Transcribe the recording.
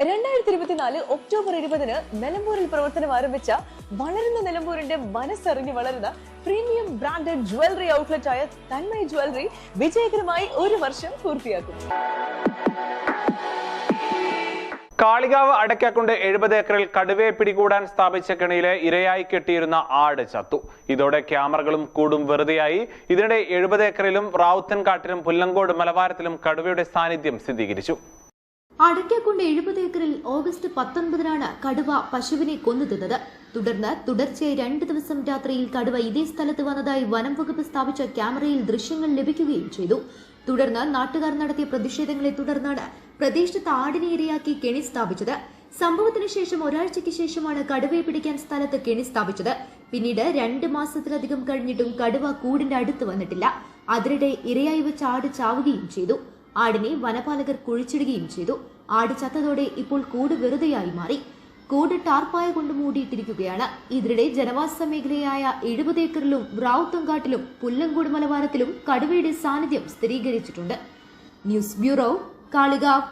രണ്ടായിരത്തി ഇരുപത്തിനാല് ഒക്ടോബർ ഇരുപതിന് നിലമ്പൂരിൽ പ്രവർത്തനം ആരംഭിച്ച വളരുന്ന നിലമ്പൂരിന്റെ മനസ്സറിഞ്ഞ് വളരുന്ന പ്രീമിയം ബ്രാൻഡഡ് ജ്വല്ലറി ഔട്ട്ലെറ്റ് ആയ തന്മയ ജ്വല്ലറി വിജയകരമായി ഒരു വർഷം പൂർത്തിയാക്കും. കാളികാവ് അടയ്ക്കാക്കൊണ്ട് എഴുപത് ഏക്കറിൽ കടുവയെ പിടികൂടാൻ സ്ഥാപിച്ച കെണിയിലെ ഇരയായി കെട്ടിയിരുന്ന ആട് ചത്തു. ഇതോടെ ക്യാമറകളും കൂടും വെറുതെയായി. ഇതിനിടെ എഴുപത് ഏക്കറിലും റാവുത്തൻകാട്ടിലും പുല്ലങ്കോട് മലവാരത്തിലും കടുവയുടെ സാന്നിധ്യം സ്ഥിരീകരിച്ചു. അടയ്ക്കാക്കൊണ്ട് എഴുപത് ഏക്കറിൽ ഓഗസ്റ്റ് പത്തൊൻപതിനാണ് കടുവ പശുവിനെ കൊന്നു തിന്നത്. തുടർന്ന് തുടർച്ചയായി രണ്ട് ദിവസം രാത്രിയിൽ കടുവ ഇതേ സ്ഥലത്ത് വന്നതായി വനം വകുപ്പ് സ്ഥാപിച്ച ക്യാമറയിൽ ദൃശ്യങ്ങൾ ലഭിക്കുകയും ചെയ്തു. തുടർന്ന് നാട്ടുകാർ നടത്തിയ പ്രതിഷേധങ്ങളെ തുടർന്നാണ് പ്രദേശത്ത് ആടിനെ ഇരയാക്കി കെണി സ്ഥാപിച്ചത്. സംഭവത്തിന് ശേഷം ഒരാഴ്ചയ്ക്ക് ശേഷമാണ് കടുവയെ പിടിക്കാൻ സ്ഥലത്ത് കെണി സ്ഥാപിച്ചത്. പിന്നീട് രണ്ട് മാസത്തിലധികം കഴിഞ്ഞിട്ടും കടുവ കൂടിന്റെ അടുത്ത് വന്നിട്ടില്ല. അതിനിടെ ഇരയായി വെച്ച് ആട് ചാവുകയും ചെയ്തു. ആടിനെ വനപാലകർ കുഴിച്ചിടുകയും ചെയ്തു. ആട് ചത്തതോടെ ഇപ്പോൾ കൂട് വെറുതെയായി മാറി. കൂട് ടാർപ്പായ കൊണ്ട് മൂടിയിട്ടിരിക്കുകയാണ്. ഇതിനിടെ ജനവാസ മേഖലയായ എഴുപത് ഏക്കറിലും റാവുത്തങ്കാട്ടിലും പുല്ലങ്കോട് മലവാരത്തിലും കടുവയുടെ സാന്നിധ്യം സ്ഥിരീകരിച്ചിട്ടുണ്ട്. News bureau Kalikavu.